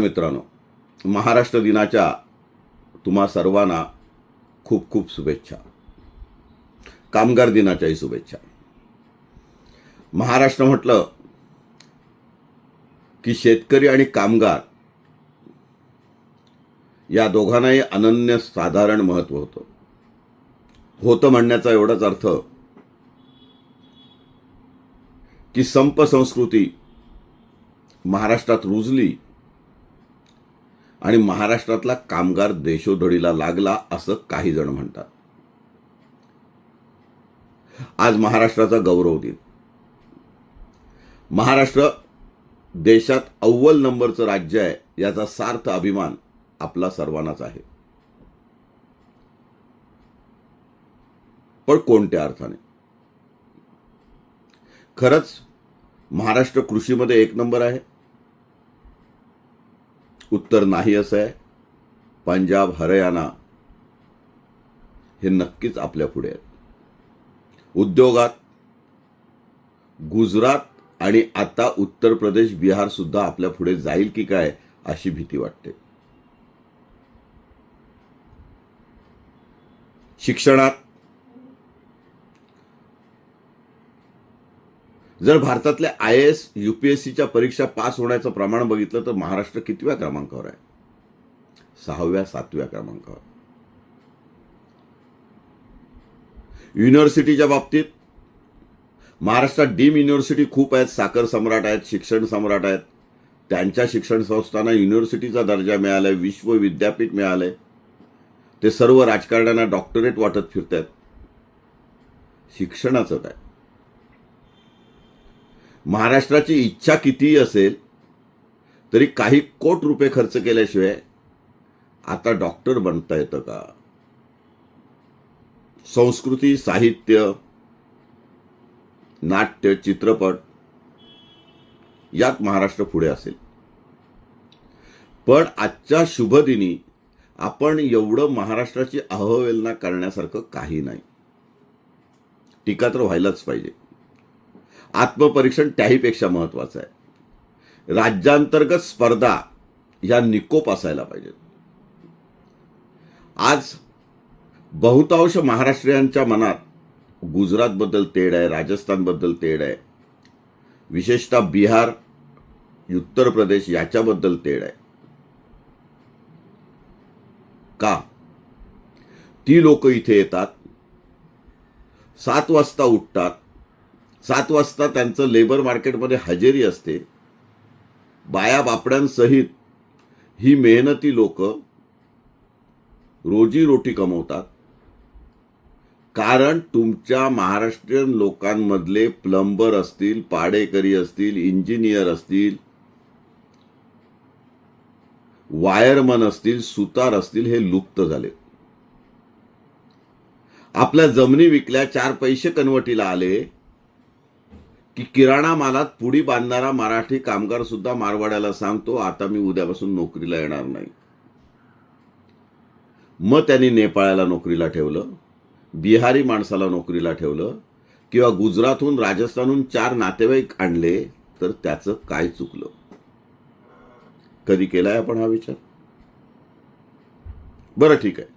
मित्रांनो महाराष्ट्र दिनाच्या तुम्हा सर्वांना खूप खूप शुभेच्छा. कामगार दिनाच्याही शुभेच्छा. महाराष्ट्र म्हटलं की शेतकरी आणि कामगार या दोघांनाही अनन्य साधारण महत्त्व होतं. होतं म्हणण्याचा एवढाच अर्थ की संप संस्कृती महाराष्ट्रात रुजली आणि महाराष्ट्रातला कामगार देशोधडीला लागला असं काही जण म्हणतात. आज महाराष्ट्राचा गौरव दिन. महाराष्ट्र देशात अव्वल नंबरचं राज्य आहे याचा सार्थ अभिमान आपला सर्वांनाच आहे. पण कोणत्या अर्थाने? खरंच महाराष्ट्र कृषीमध्ये एक नंबर आहे. उत्तर नाही असं आहे. पंजाब हरियाणा हे नक्कीच आपल्या पुढे आहेत. उद्योगात गुजरात आणि आता उत्तर प्रदेश बिहार सुद्धा आपल्या पुढे जाईल की काय अशी भीती वाटते. शिक्षणात जर भारतातल्या I S U P S सीच्या परीक्षा पास होण्याचं प्रमाण बघितलं तर महाराष्ट्र कितव्या क्रमांकावर आहे? सहाव्या सातव्या क्रमांकावर. युनिव्हर्सिटीच्या बाबतीत महाराष्ट्रात डीम युनिव्हर्सिटी खूप आहेत साखर सम्राट आहेत शिक्षण सम्राट आहेत. त्यांच्या शिक्षण संस्थांना युनिव्हर्सिटीचा दर्जा मिळालाय विश्व विद्यापीठ मिळालंय. ते सर्व राजकारण्यांना डॉक्टरेट वाटत फिरत आहेत शिक्षणाचं काय? महाराष्ट्राची इच्छा कितीही असेल तरी काही कोट रुपये खर्च केल्याशिवाय आता डॉक्टर बनता येतं का? संस्कृती साहित्य नाट्य चित्रपट यात महाराष्ट्र पुढे असेल. पण आजच्या शुभदिनी आपण एवढं महाराष्ट्राची अहवेलना करण्यासारखं काही नाही. टीका तर व्हायलाच पाहिजे. आत्मपरीक्षण त्याहीपेक्षा महत्त्वाचं आहे. राज्यांतर्गत स्पर्धा ह्या निकोप असायला पाहिजेत. आज बहुतांश महाराष्ट्रीयांच्या मनात गुजरातबद्दल तेढ आहे राजस्थानबद्दल तेढ आहे. विशेषतः बिहार उत्तर प्रदेश याच्याबद्दल तेढ आहे. का? ती लोक इथे येतात सात वाजता उठतात सात वाजता त्यांचं लेबर मार्केटमध्ये हजेरी असते. बाया बापड्यांसहित ही मेहनती लोक रोजीरोटी कमवतात. कारण तुमच्या महाराष्ट्रीयन लोकांमधले प्लंबर असतील पाडेकरी असतील इंजिनियर असतील वायरमन असतील सुतार असतील हे लुप्त झाले आपल्या जमिनी विकल्या चार पैसे कनवटीला आले की किराणा मालात पुडी बांधणारा मराठी कामगार सुद्धा मारवाड्याला सांगतो आता मी उद्यापासून नोकरीला येणार नाही. मग त्यांनी नेपाळाला नोकरीला ठेवलं बिहारी माणसाला नोकरीला ठेवलं किंवा गुजरातहून राजस्थानहून चार नातेवाईक आणले तर त्याचं काय चुकलं? कधी केलाय आपण हा विचार? बरं ठीक आहे.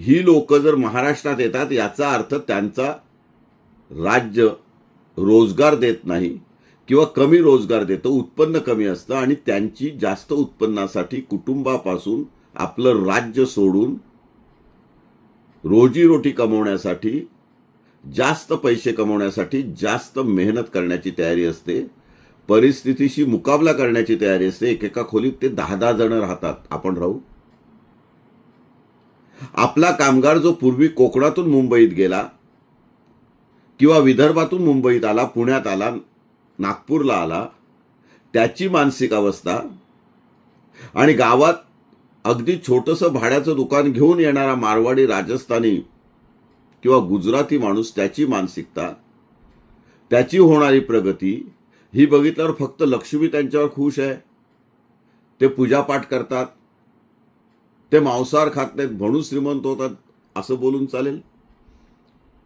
ही लोक जर महाराष्ट्रात येतात याचा अर्थ त्यांचा राज्य रोजगार देत नाही किंवा कमी रोजगार देतं उत्पन्न कमी असतं आणि त्यांची जास्त उत्पन्नासाठी कुटुंबापासून आपलं राज्य सोडून रोजीरोटी कमवण्यासाठी जास्त पैसे कमवण्यासाठी जास्त मेहनत करण्याची तयारी असते. परिस्थितीशी मुकाबला करण्याची तयारी असते. एकेका खोलीत ते दहा दहा जण राहतात. आपण राहू. आपला कामगार जो पूर्वी कोकणातून मुंबईत गेला किंवा विदर्भातून मुंबईत आला पुण्यात आला नागपूरला आला त्याची मानसिक अवस्था. आणि गावात अगदी छोटंसं भाड्याचं दुकान घेऊन येणारा मारवाडी राजस्थानी किंवा गुजराती माणूस त्याची मानसिकता त्याची होणारी प्रगती ही बघितल्यावर फक्त लक्ष्मी त्यांच्यावर खुश आहे. ते पूजापाठ करतात. ते मांसाहार खात नाहीत म्हणून श्रीमंत होतात असं बोलून चालेल.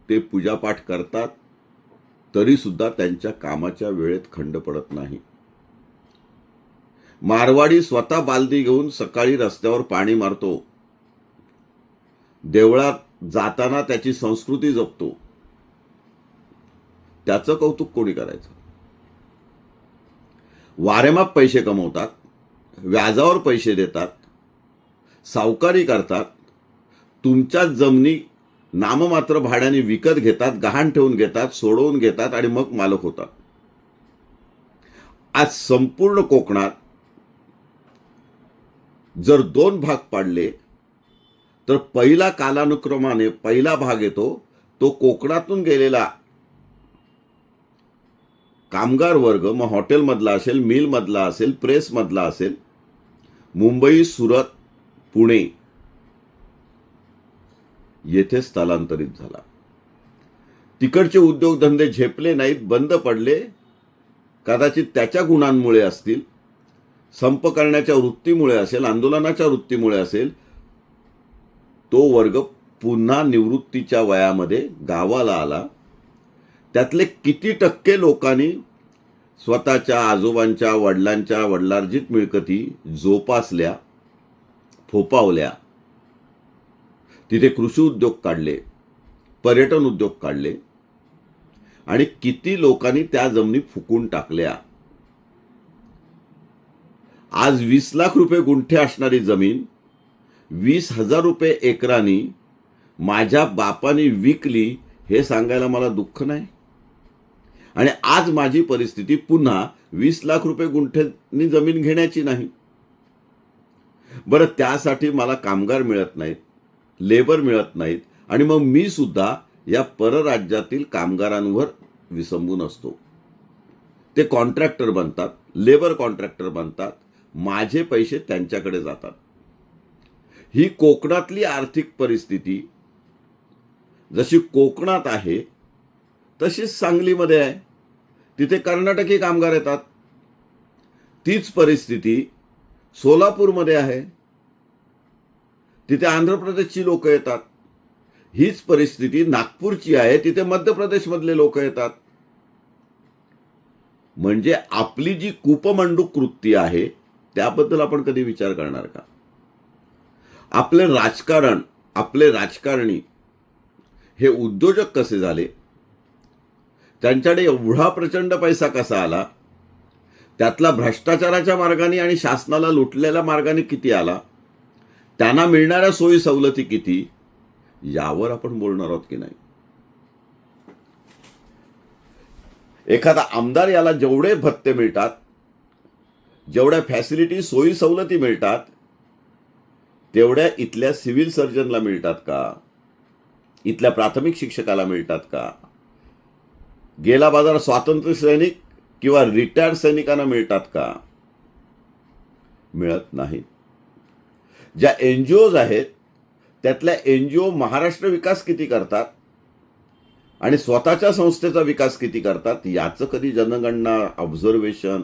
ते पूजापाठ करतात तरी सुद्धा त्यांच्या कामाच्या वेळेत खंड पडत नाही. मारवाडी स्वतः बालदी घेऊन सकाळी रस्त्यावर पाणी मारतो. देवळात जाताना त्याची संस्कृती जपतो. त्याचं कौतुक कोणी करायचं? वारेमाप पैसे कमवतात व्याजावर पैसे देतात सावकारी करतात तुमच्याच जमिनी नाममात्र भाड्याने विकत घेतात गहाण ठेवून घेतात सोडवून घेतात आणि मग मालक होतात. आज संपूर्ण कोकणात जर दोन भाग पाडले तर पहिला कालानुक्रमाने पहिला भाग येतो तो कोकणातून गेलेला कामगार वर्ग मग हॉटेलमधला असेल मिलमधला असेल प्रेसमधला असेल मुंबई सुरत पुणे येथे स्थलांतरित झाला. तिकडचे उद्योगधंदे झेपले नाहीत बंद पडले. कदाचित त्याच्या गुणांमुळे असतील संप करण्याच्या वृत्तीमुळे असेल आंदोलनाच्या वृत्तीमुळे असेल तो वर्ग पुन्हा निवृत्तीच्या वयामध्ये गावाला आला. त्यातले किती टक्के लोकांनी स्वतःच्या आजोबांच्या वडिलांच्या वडिलार्जित मिळकती जोपासल्या फोपावल्या. तिथे कृषी उद्योग काढले पर्यटन उद्योग काढले आणि किती लोकांनी त्या जमिनी फुकून टाकल्या. आज वीस लाख रुपये गुंठे असणारी जमीन वीस हजार रुपये एकरानी माझ्या बापाने विकली हे सांगायला मला दुःख नाही. आणि आज माझी परिस्थिती पुन्हा वीस लाख रुपये गुंठ्यांनी जमीन घेण्याची नाही. बरं त्यासाठी मला कामगार मिळत नाहीत. लेबर मिळत नाहीत. आणि मग मी सुद्धा या परराज्यातील कामगारांवर विसंबून असतो. ते कॉन्ट्रॅक्टर बनतात लेबर कॉन्ट्रॅक्टर बनतात माझे पैसे त्यांच्याकडे जातात. ही कोकणातली आर्थिक परिस्थिती जशी कोकणात आहे तशीच सांगलीमध्ये आहे. तिथे कर्नाटकी कामगार येतात. तीच परिस्थिती सोलापूरमध्ये आहे. तिथे आंध्र प्रदेशची लोक येतात. हीच परिस्थिती नागपूरची आहे. तिथे मध्य प्रदेशमधले लोक येतात. म्हणजे आपली जी कूपमंडूक कृती आहे त्याबद्दल आपण कधी विचार करणार का? आपले राजकारण आपले राजकारणी हे उद्योजक कसे झाले? त्यांच्याकडे एवढा प्रचंड पैसा कसा आला? त्यातला भ्रष्टाचाराच्या मार्गाने आणि शासनाला लुटलेल्या मार्गाने किती आला? त्यांना मिळणाऱ्या सोयी सवलती किती? यावर आपण बोलणार आहोत की नाही? एखादा आमदार याला जेवढे भत्ते मिळतात जेवढ्या फॅसिलिटी सोयी सवलती मिळतात तेवढ्या इथल्या सिव्हिल सर्जनला मिळतात का? इथल्या प्राथमिक शिक्षकाला मिळतात का? गेला बाजार स्वातंत्र्य सैनिक किंवा रिटायर्ड सैनिकांना मिळतात का? मिळत नाहीत. ज्या एन जी ओज आहेत त्यातल्या एन जी ओ महाराष्ट्र विकास किती करतात आणि स्वतःच्या संस्थेचा विकास किती करतात याचं कधी जनगणना ऑब्झर्वेशन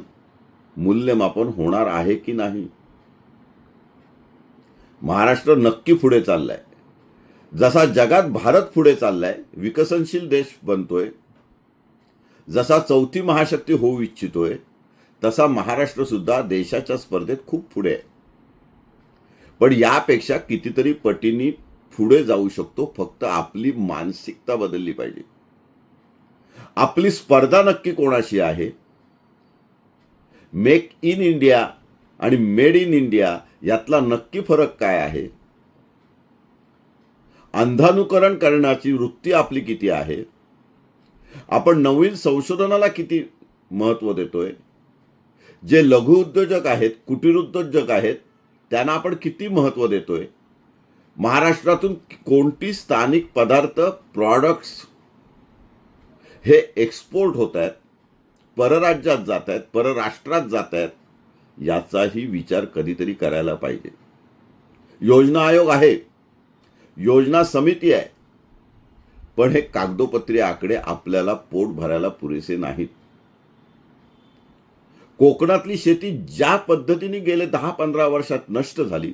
मूल्यमापन होणार आहे की नाही? महाराष्ट्र नक्की पुढे चाललाय. जसा जगात भारत पुढे चाललाय विकसनशील देश बनतोय. जसा चौथी महाशक्ती होऊ इच्छितोय तसा महाराष्ट्र सुद्धा देशाच्या स्पर्धेत खूप पुढे आहे. पण यापेक्षा कितीतरी पटींनी पुढे जाऊ शकतो फक्त आपली मानसिकता बदलली पाहिजे. आपली स्पर्धा नक्की कोणाशी आहे? मेक इन इंडिया आणि मेड इन इंडिया यातला नक्की फरक काय आहे? अंधानुकरण करण्याची वृत्ती आपली किती आहे? आपण नवीन संशोधनाला किती महत्त्व देतोय? जे लघु उद्योजक आहेत कुटीर उद्योजक आहेत त्यांना आपण किती महत्त्व देतोय? महाराष्ट्रातून कोणती स्थानिक पदार्थ प्रॉडक्ट्स हे एक्सपोर्ट होत आहेत परराज्यात जात आहेत परराष्ट्रात जात आहेत याचाही विचार कधीतरी करायला पाहिजे. योजना आयोग आहे. योजना समिती आहे. पण हे कागदोपत्री आकडे आपल्याला पोट भरायला पुरेसे नाहीत. कोकणातली शेती ज्या पद्धतीने गेले दहा पंधरा वर्षात नष्ट झाली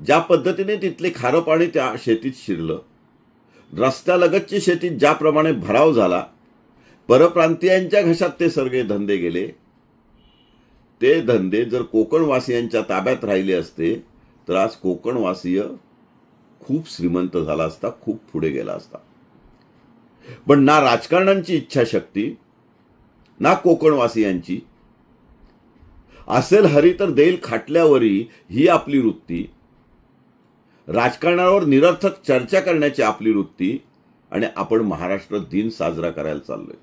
ज्या पद्धतीने तिथले खारं पाणी त्या शेतीत शिरलं रस्त्यालगतची शेती ज्याप्रमाणे भराव झाला परप्रांतीयांच्या घशात ते सर्गे धंदे गेले. ते धंदे जर कोकणवासियांच्या ताब्यात राहिले असते तर आज कोकणवासीय खूप श्रीमंत झाला असता खूप पुढे गेला असता. पण ना राजकारण्यांची इच्छाशक्ती ना कोकणवासियांची असेल हरी तर देईल खाटल्यावरी ही आपली वृत्ती. राजकारणावर निरर्थक चर्चा करण्याची आपली वृत्ती आणि आपण महाराष्ट्र दिन साजरा करायला चाललोय.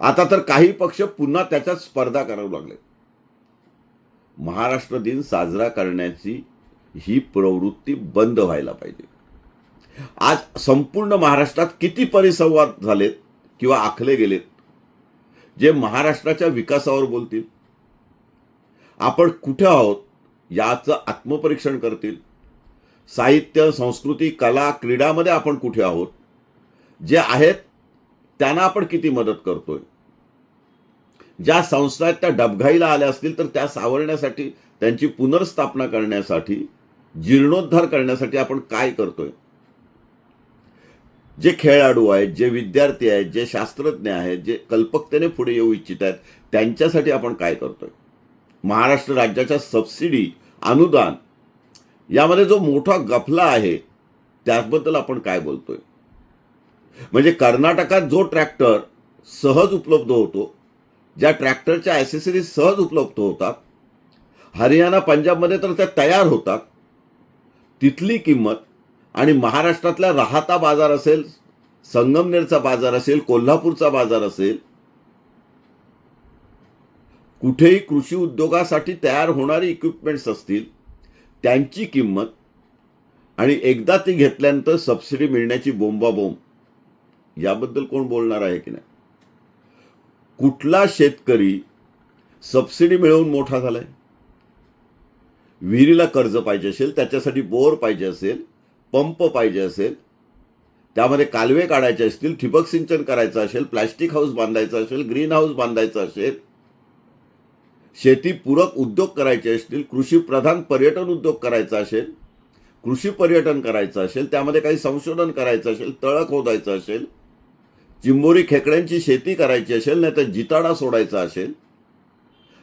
आता तर काही पक्ष पुन्हा त्याच्यात स्पर्धा करावं लागले महाराष्ट्र दिन साजरा करण्याची ही प्रवृत्ती बंद व्हायला पाहिजे. आज संपूर्ण महाराष्ट्रात किती परिसंवाद झालेत किंवा आखले गेलेत जे महाराष्ट्राच्या विकासावर बोलतील? आपण कुठे आहोत याचं आत्मपरीक्षण करतील. साहित्य संस्कृती कला क्रीडामध्ये आपण कुठे आहोत? जे आहेत त्यांना आपण किती मदत करतोय? ज्या संस्था आहेत त्या डबघाईला आल्या असतील तर त्या सावरण्यासाठी त्यांची पुनर्स्थापना करण्यासाठी जीर्णोद्धार करण्यासाठी आपण काय करतोय? जे खेळाडू आहेत जे विद्यार्थी आहेत जे शास्त्रज्ञ आहेत जे कल्पकतेने पुढे येऊ इच्छित आहेत त्यांच्यासाठी आपण काय करतोय? महाराष्ट्र राज्याच्या सबसिडी अनुदान यामध्ये जो मोठा गफला आहे त्याबद्दल आपण काय बोलतोय? म्हणजे कर्नाटकात जो ट्रॅक्टर सहज उपलब्ध होतो ज्या ट्रॅक्टरच्या ॲसेसरीज सहज उपलब्ध होतात हरियाणा पंजाबमध्ये तर त्या तयार होतात तिथली किंमत आणि महाराष्ट्रातला राहता बाजार असेल संगमनेरचा बाजार असेल कोल्हापूरचा बाजार असेल कुठेही कृषी उद्योगासाठी तयार होणारी इक्विपमेंट्स असतील त्यांची किंमत आणि एकदा ती घेतल्यानंतर सबसिडी मिळण्याची बोंबाबोंब याबद्दल कोण बोलणार आहे की नाही? कुठला शेतकरी सबसिडी मिळवून मोठा झालाय? विहिरीला कर्ज पाहिजे असेल त्याच्यासाठी बोर पाहिजे असेल पंप पाहिजे असेल त्यामध्ये कालवे काढायचे असतील ठिबक सिंचन करायचं असेल प्लॅस्टिक हाऊस बांधायचं असेल ग्रीन हाऊस बांधायचं असेल शेतीपूरक उद्योग करायचे असतील कृषी प्रधान पर्यटन उद्योग करायचा असेल कृषी पर्यटन करायचं असेल त्यामध्ये काही संशोधन करायचं असेल तळं खोदायचं असेल चिंबोरी खेकड्यांची शेती करायची असेल नाही तर जिताडा सोडायचा असेल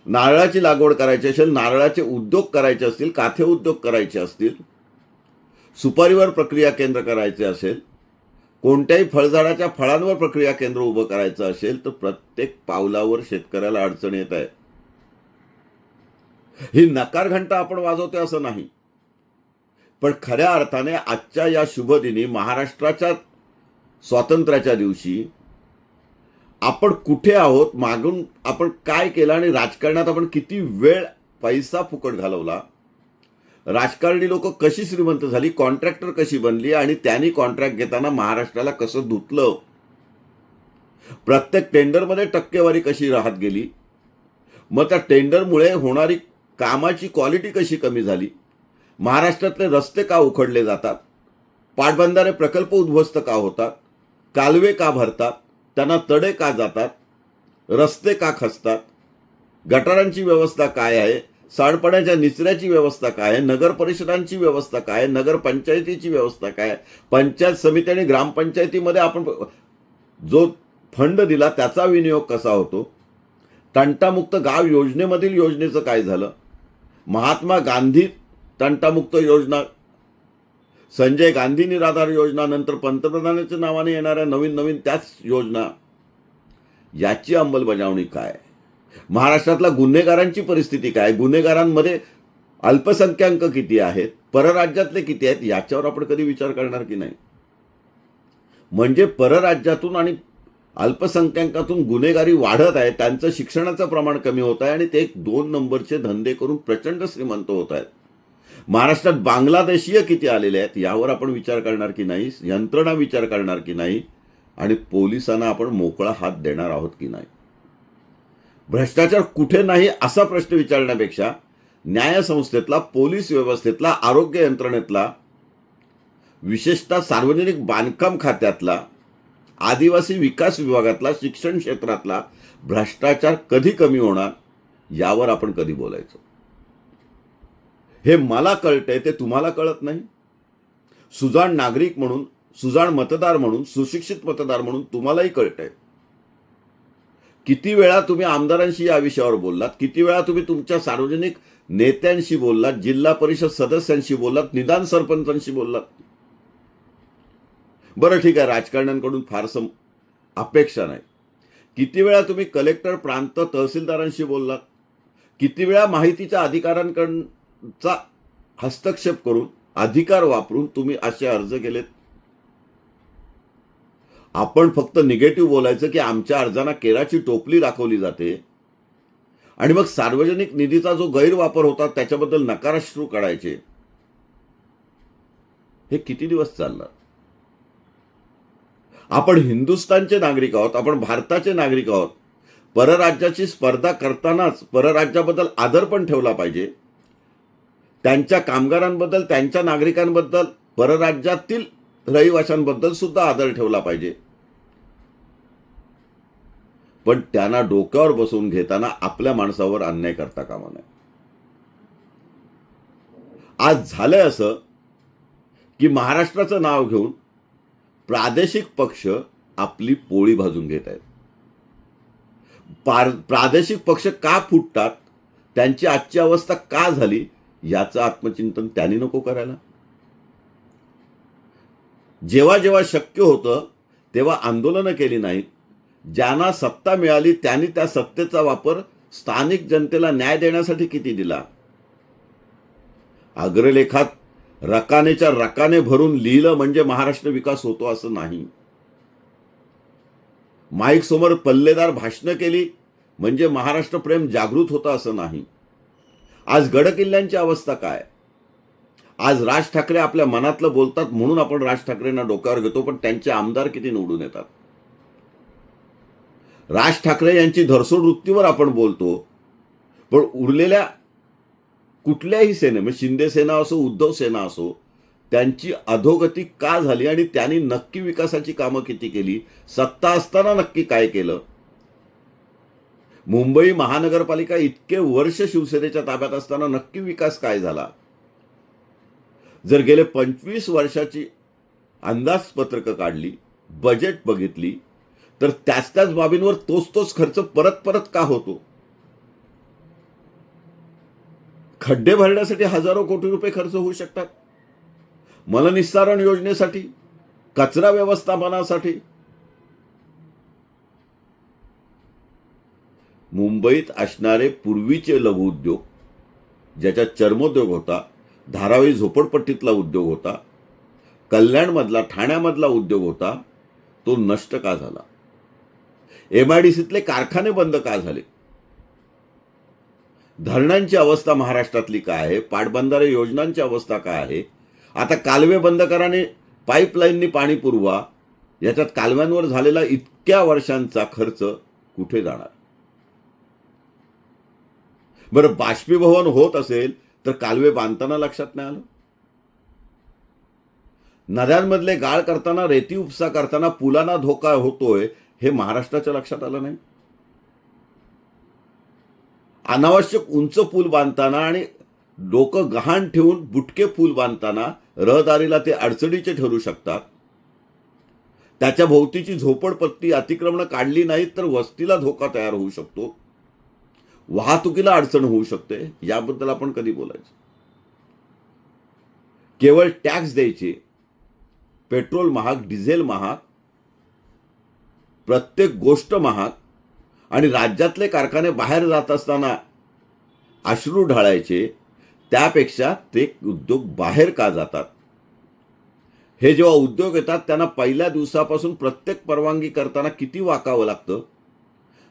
नारळाची लागवड करायची असेल नारळाचे उद्योग करायचे असतील काथे उद्योग करायचे असतील सुपारीवर प्रक्रिया केंद्र करायचे असेल कोणत्याही फळझाडाच्या फळांवर प्रक्रिया केंद्र उभं करायचं असेल तर प्रत्येक पावलावर शेतकऱ्याला अडचण येत आहे. ही नकार घंटा आपण वाजवतोय असं नाही. पण खऱ्या अर्थाने आजच्या या शुभदिनी महाराष्ट्राच्या स्वातंत्र्याच्या दिवशी आपण कुठे आहोत मागून आपण काय केलं आणि राजकारणात आपण किती वेळ पैसा फुकट घालवला राजकारणी लोक कशी श्रीमंत झाली कॉन्ट्रॅक्टर कशी बनली आणि त्यांनी कॉन्ट्रॅक्ट घेताना महाराष्ट्राला कसं धुतलं प्रत्येक टेंडरमध्ये टक्केवारी कशी राहत गेली मग त्या टेंडरमुळे होणारी कामाची क्वालिटी कशी कमी झाली? महाराष्ट्रातले रस्ते का उखडले जातात? पाटबंधारे प्रकल्प उद्ध्वस्त का होतात? कालवे का भरतात? त्यांना तडे का जातात? रस्ते का खचतात? गटारांची व्यवस्था काय आहे? सांडपाण्याच्या निचऱ्याची व्यवस्था काय आहे? नगर परिषदांची व्यवस्था काय आहे? नगरपंचायतीची व्यवस्था काय आहे? पंचायत समिती आणि ग्रामपंचायतीमध्ये आपण जो फंड दिला त्याचा विनियोग कसा होतो? तंटामुक्त गाव योजनेमधील योजनेचं काय झालं? महात्मा गांधी तंटामुक्त योजना संजय गांधी निराधार योजना नंतर पंतप्रधानाच्या नावाने येणाऱ्या नवीन नवीन त्याच योजना याची अंमलबजावणी काय? महाराष्ट्रातल्या गुन्हेगारांची परिस्थिती काय? गुन्हेगारांमध्ये अल्पसंख्याक किती आहेत? परराज्यातले किती आहेत? याच्यावर आपण कधी विचार करणार की नाही? म्हणजे परराज्यातून आणि अल्पसंख्याकातून गुन्हेगारी वाढत आहे त्यांचं शिक्षणाचं प्रमाण कमी होत आहे आणि ते एक दोन नंबरचे धंदे करून प्रचंड श्रीमंत होत आहेत. महाराष्ट्रात बांगलादेशीय किती आलेले आहेत यावर आपण विचार करणार की नाही यंत्रणा विचार करणार की नाही आणि पोलिसांना आपण मोकळा हात देणार आहोत की नाही? भ्रष्टाचार कुठे नाही असा प्रश्न विचारण्यापेक्षा न्यायसंस्थेतला पोलीस व्यवस्थेतला आरोग्य यंत्रणेतला विशेषतः सार्वजनिक बांधकाम खात्यातला आदिवासी विकास विभागातला शिक्षण क्षेत्रातला भ्रष्टाचार कधी कमी होणार यावर आपण कधी बोलायचं? हे मला कळतंय ते तुम्हाला कळत नाही. सुजाण नागरिक म्हणून सुजाण मतदार म्हणून सुशिक्षित मतदार म्हणून तुम्हालाही कळतंय. किती वेळा तुम्ही आमदारांशी या विषयावर बोललात किती वेळा तुम्ही तुमच्या सार्वजनिक नेत्यांशी बोललात जिल्हा परिषद सदस्यांशी बोललात निदान सरपंचांशी बोललात? बरं ठीक आहे राजकारण्यांकडून फारसं अपेक्षा नाही. किती वेळा तुम्ही कलेक्टर प्रांत तहसीलदारांशी बोललात? किती वेळा माहितीच्या अधिकारांकडचा हस्तक्षेप करून अधिकार वापरून तुम्ही असे अर्ज केलेत? आपण फक्त निगेटिव्ह बोलायचं की आमच्या अर्जांना केराची टोपली दाखवली जाते आणि मग सार्वजनिक निधीचा जो गैरवापर होता त्याच्याबद्दल नकाराश्रू काढायचे. हे किती दिवस चालणार आपण हिंदुस्थानचे नागरिक आहोत आपण भारताचे नागरिक आहोत. परराज्याची स्पर्धा करतानाच परराज्याबद्दल आदर पण ठेवला पाहिजे. त्यांच्या कामगारांबद्दल त्यांच्या नागरिकांबद्दल परराज्यातील रहिवाशांबद्दल सुद्धा आदर ठेवला पाहिजे. पण त्यांना डोक्यावर बसवून घेताना आपल्या माणसावर अन्याय करता कामा नये. आज झालंय असं की महाराष्ट्राचं नाव घेऊन प्रादेशिक पक्ष आपली पोळी भाजून घेत आहेत. पार प्रादेशिक पक्ष का फुटतात त्यांची आजची अवस्था का झाली याचं आत्मचिंतन त्यांनी नको करायला. जेव्हा जेव्हा शक्य होतं तेव्हा आंदोलनं केली नाहीत. ज्यांना सत्ता मिळाली त्यांनी त्या सत्तेचा वापर स्थानिक जनतेला न्याय देण्यासाठी किती दिला? अग्रलेखात रकानेच्या रकाने भरून लिहिलं म्हणजे महाराष्ट्र विकास होतो असं नाही. माईक समोर पल्लेदार भाषणं केली म्हणजे महाराष्ट्र प्रेम जागृत होतं असं नाही. आज गडकिल्ल्यांची अवस्था काय? आज राज ठाकरे आपल्या मनातलं बोलतात म्हणून आपण राज ठाकरेंना डोक्यावर घेतो पण त्यांचे आमदार किती निवडून येतात? राज ठाकरे यांची धरसोड वृत्तीवर आपण बोलतो पण उरलेल्या कुठल्याही सेने म्हणजे शिंदे सेना असो उद्धव सेना असो त्यांची अधोगती का झाली आणि त्यांनी नक्की विकासाची कामं किती केली सत्ता असताना नक्की काय केलं? मुंबई महानगरपालिका इतके वर्ष शिवसेनेच्या ताब्यात असताना नक्की विकास काय झाला? जर गेले पंचवीस वर्षाची अंदाजपत्रकं काढली बजेट बघितली तर त्याच त्याच बाबींवर तोच तोच खर्च परत परत का होतो? खड्डे भरण्यासाठी हजारो कोटी रुपये खर्च होऊ शकतात. मलनिस्सारण योजनेसाठी कचरा व्यवस्थापनासाठी. मुंबईत असणारे पूर्वीचे लघुउद्योग ज्याच्यात चर्मोद्योग होता धारावी झोपडपट्टीतला उद्योग होता कल्याणमधला ठाण्यामधला उद्योग होता तो नष्ट का झाला? एम आय डी सीतले कारखाने बंद का झाले? धरणांची अवस्था महाराष्ट्रातली काय आहे? पाटबंधारे योजनांची अवस्था काय आहे? आता कालवे बंद कराने पाईपलाईननी पाणी पुरवा. याच्यात कालव्यांवर झालेला इतक्या वर्षांचा खर्च कुठे जाणार? बरं बाष्पीभवन होत असेल तर कालवे बांधताना लक्षात नाही आलं? नद्यांमधले गाळ करताना रेती उपसा करताना पुलांना धोका होतोय हे महाराष्ट्राच्या लक्षात आलं नाही? अनावश्यक उंच पूल बांधताना आणि डोकं गहाण ठेवून बुटके पूल बांधताना रहदारीला ते अडचणीचे ठरू शकतात. त्याच्या भोवतीची झोपडपट्टी अतिक्रमणं काढली नाहीत तर वस्तीला धोका तयार होऊ शकतो. वाहतुकीला अडचण होऊ शकते याबद्दल आपण कधी बोलायचं? केवळ टॅक्स द्यायचे. पेट्रोल महाग डिझेल महाग प्रत्येक गोष्ट महाग आणि राज्यातले कारखाने बाहेर जात असताना अश्रू ढाळायचे त्यापेक्षा ते उद्योग बाहेर का जातात? हे जेव्हा उद्योग येतात त्यांना पहिल्या दिवसापासून प्रत्येक परवानगी करताना किती वाकावं लागतं?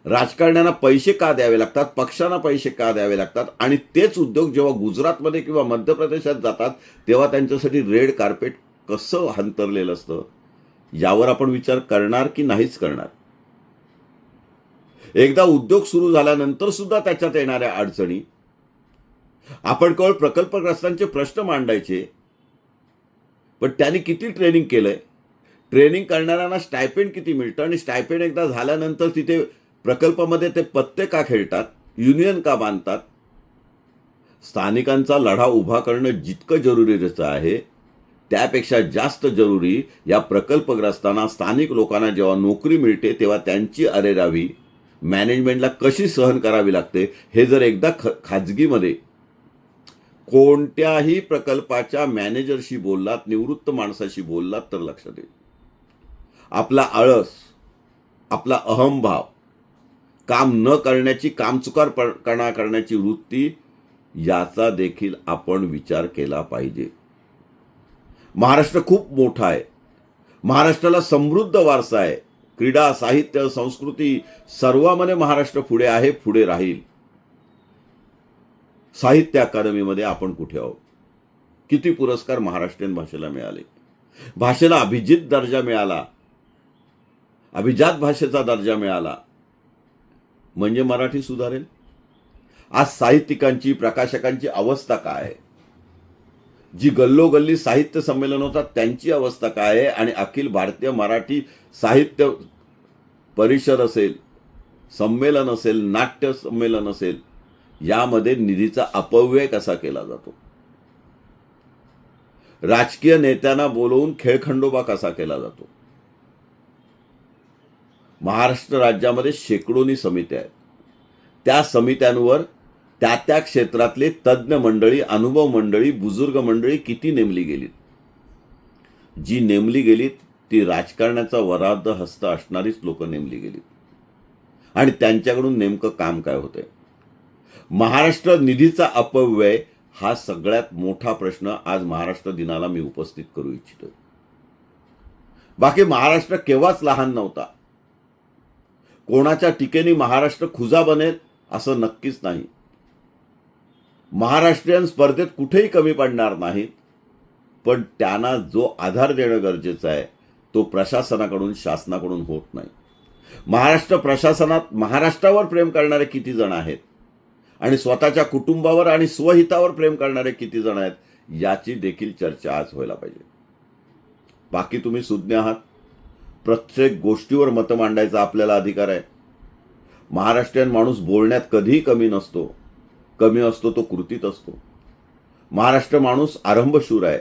राजकारण्यांना पैसे का द्यावे लागतात? पक्षांना पैसे का द्यावे लागतात? आणि तेच उद्योग जेव्हा गुजरातमध्ये किंवा मध्य प्रदेशात जातात तेव्हा त्यांच्यासाठी रेड कार्पेट कसं हंतरलेलं असतं? यावर आपण विचार करणार की नाहीच करणार? एकदा उद्योग सुरू झाल्यानंतर सुद्धा त्याच्यात येणाऱ्या अडचणी. आपण केवळ प्रकल्पग्रस्तांचे प्रश्न मांडायचे. पण त्यांनी किती ट्रेनिंग केलंय? ट्रेनिंग करणाऱ्यांना स्टायपेंड किती मिळतं? आणि स्टायपेंड एकदा झाल्यानंतर तिथे प्रकल्पामध्ये ते पत्ते का खेळतात? युनियन का बांधतात? स्थानिकांचा लढा उभा करणं जितकं जरुरीचं आहे त्यापेक्षा जास्त जरुरी या प्रकल्पग्रस्तांना स्थानिक लोकांना जेव्हा नोकरी मिळते तेव्हा त्यांची अरेरावी मॅनेजमेंटला कशी सहन करावी लागते हे जर एकदा ख खाजगीमध्ये कोणत्याही प्रकल्पाच्या मॅनेजरशी बोललात निवृत्त माणसाशी बोललात तर लक्षात येईल. आपला आळस आपला अहमभाव काम न करण्याची कामचुकारपणा करण्याची वृत्ती याचा देखील आपण विचार केला पाहिजे. महाराष्ट्र खूप मोठा आहे. महाराष्ट्राला समृद्ध वारसा आहे. क्रीडा साहित्य संस्कृती सर्वामध्ये महाराष्ट्र पुढे आहे पुढे राहील. साहित्य अकादमीमध्ये आपण कुठे आहोत? किती पुरस्कार महाराष्ट्रीयन भाषेला मिळाले? भाषेला अभिजित दर्जा मिळाला. अभिजात भाषेचा दर्जा मिळाला. म्हणजे मराठी सुधारेल? आज साहित्यिकांची प्रकाशकांची अवस्था काय आहे? जी गल्लोगल्ली साहित्य संमेलन होतात त्यांची अवस्था काय आहे? आणि अखिल भारतीय मराठी साहित्य परिषद असेल संमेलन असेल नाट्य संमेलन असेल यामध्ये निधीचा अपव्यय कसा केला जातो? राजकीय नेत्यांना बोलवून खेळखंडोबा कसा केला जातो? महाराष्ट्र राज्यामध्ये शेकडोनी समित्या आहेत. त्या समित्यांवर त्या त्या क्षेत्रातले तज्ज्ञ मंडळी अनुभव मंडळी बुजुर्ग मंडळी किती नेमली गेलीत? जी नेमली गेलीत ती राजकारणाचा वराद हस्त असणारीच लोक नेमली गेलीत. आणि त्यांच्याकडून नेमकं काम काय होतंय? महाराष्ट्र निधीचा अपव्यय हा सगळ्यात मोठा प्रश्न आज महाराष्ट्र दिनाला मी उपस्थित करू इच्छितो. बाकी महाराष्ट्र केव्हाच लहान नव्हता. कोणाच्या टीकेने महाराष्ट्र खुजा बनेल असं नक्कीच नाही. महाराष्ट्रीयन स्पर्धेत कुठेही कमी पडणार नाहीत. पण त्यांना जो आधार देणं गरजेचं आहे तो प्रशासनाकडून शासनाकडून होत नाही. महाराष्ट्र प्रशासनात महाराष्ट्रावर प्रेम करणारे किती जण आहेत? आणि स्वतःच्या कुटुंबावर आणि स्वहितावर प्रेम करणारे किती जण आहेत? याची देखील चर्चा आज व्हायला पाहिजे. बाकी तुम्ही सुज्ञ आहात. प्रत्येक गोष्टीवर मतं मांडायचा आपल्याला अधिकार आहे. महाराष्ट्रीयन माणूस बोलण्यात कधीही कमी नसतो. कमी असतो तो कृतीत असतो. महाराष्ट्र माणूस आरंभशूर आहे.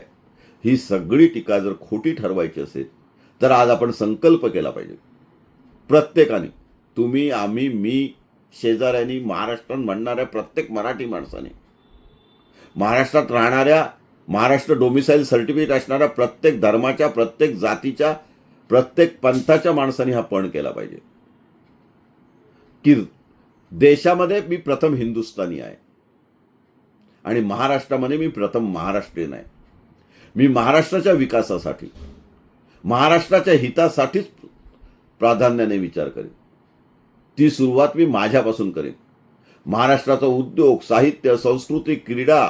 ही सगळी टीका जर खोटी ठरवायची असेल तर आज आपण संकल्प केला पाहिजे. प्रत्येकाने तुम्ही आम्ही मी शेजाऱ्यांनी महाराष्ट्रात म्हणणाऱ्या प्रत्येक मराठी माणसाने महाराष्ट्रात राहणाऱ्या महाराष्ट्र डोमिसाईल सर्टिफिकेट असणाऱ्या प्रत्येक धर्माच्या प्रत्येक जातीच्या प्रत्येक पंथाच्या माणसाने हा पण केला पाहिजे. की देशामध्ये मी प्रथम हिंदुस्थानी आहे. आणि महाराष्ट्रामध्ये मी प्रथम महाराष्ट्रीयन आहे. मी महाराष्ट्राच्या विकासासाठी महाराष्ट्राच्या हितासाठीच प्राधान्याने विचार करेन. ती सुरुवात मी माझ्यापासून करेन. महाराष्ट्राचा उद्योग साहित्य संस्कृती क्रीडा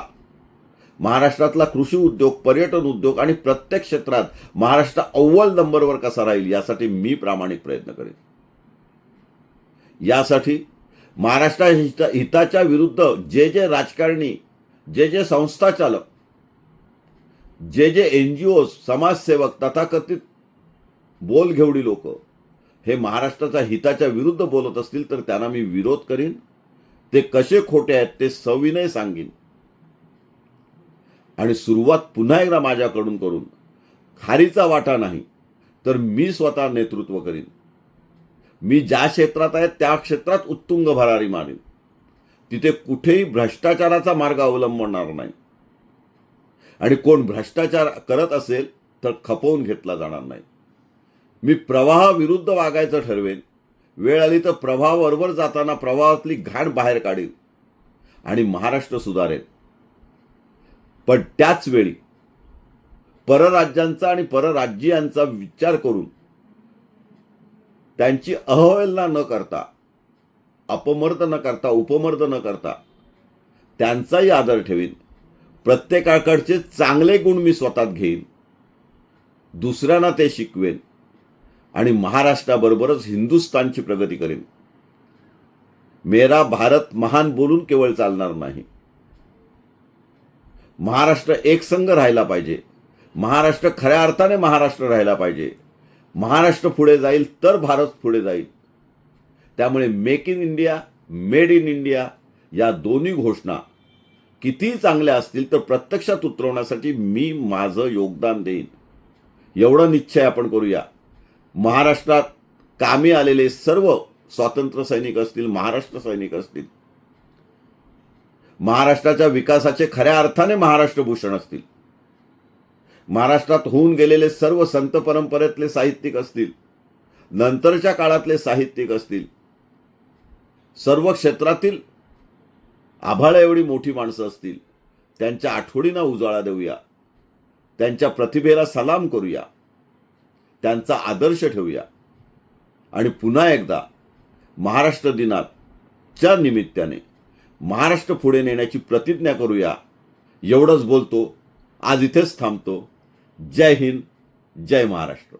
महाराष्ट्रातला कृषी उद्योग पर्यटन उद्योग आणि प्रत्येक क्षेत्रात महाराष्ट्र अव्वल नंबरवर कसा राहील यासाठी मी प्रामाणिक प्रयत्न करेन. यासाठी महाराष्ट्रा हिताच्या विरुद्ध जे जे राजकारणी जे जे संस्था चालक जे जे एन जी ओ समाजसेवक तथाकथित बोलघेवडी लोक हे महाराष्ट्राच्या हिताच्या विरुद्ध बोलत असतील तर त्यांना मी विरोध करीन. ते कसे खोटे आहेत ते सविनय सांगेन. आणि सुरुवात पुन्हा एकदा माझ्याकडून करून खारीचा वाटा नाही तर मी स्वतः नेतृत्व करीन. मी ज्या क्षेत्रात आहे त्या क्षेत्रात उत्तुंग भरारी मानेन. तिथे कुठेही भ्रष्टाचाराचा मार्ग अवलंबणार नाही. आणि कोण भ्रष्टाचार करत असेल तर खपवून घेतला जाणार नाही. मी प्रवाहाविरुद्ध वागायचं ठरवेन. वेळ आली तर प्रवाहाबरोबर जाताना प्रवाहातली घाण बाहेर काढेन आणि महाराष्ट्र सुधारेल पण त्याच वेळी परराज्यांचा आणि परराज्यीयांचा विचार करून त्यांची अहवेलना न करता अपमर्द न करता उपमर्द न करता त्यांचाही आदर ठेवीन. प्रत्येकाकडचे चांगले गुण मी स्वतःत घेईन. दुसऱ्यांना ते शिकवेन. आणि महाराष्ट्राबरोबरच हिंदुस्थानची प्रगती करेन. मेरा भारत महान बोलून केवळ चालणार नाही. महाराष्ट्र एकसंघ राहायला पाहिजे. महाराष्ट्र खऱ्या अर्थाने महाराष्ट्र राहायला पाहिजे. महाराष्ट्र पुढे जाईल तर भारत पुढे जाईल. त्यामुळे make in India made in India या दोन्ही घोषणा किती चांगल्या असतील तर प्रत्यक्षात उतरवण्यासाठी मी माझं योगदान देईन. एवढं निश्चय आपण करूया. महाराष्ट्रात कामी आलेले सर्व स्वातंत्र्य सैनिक असतील महाराष्ट्र सैनिक असतील महाराष्ट्राच्या विकासाचे खऱ्या अर्थाने महाराष्ट्रभूषण असतील महाराष्ट्रात होऊन गेलेले सर्व संत परंपरेतले साहित्यिक असतील नंतरच्या काळातले साहित्यिक असतील सर्व क्षेत्रातील आभाळा एवढी मोठी माणसं असतील त्यांच्या आठवडींना उजाळा देऊया त्यांच्या प्रतिभेला सलाम करूया त्यांचा आदर्श ठेवूया. आणि पुन्हा एकदा महाराष्ट्र दिनाच्या निमित्ताने महाराष्ट्र पुढे नेण्याची प्रतिज्ञा करूया. एवढंच बोलतो. आज इथेच थांबतो. जय हिंद जय महाराष्ट्र.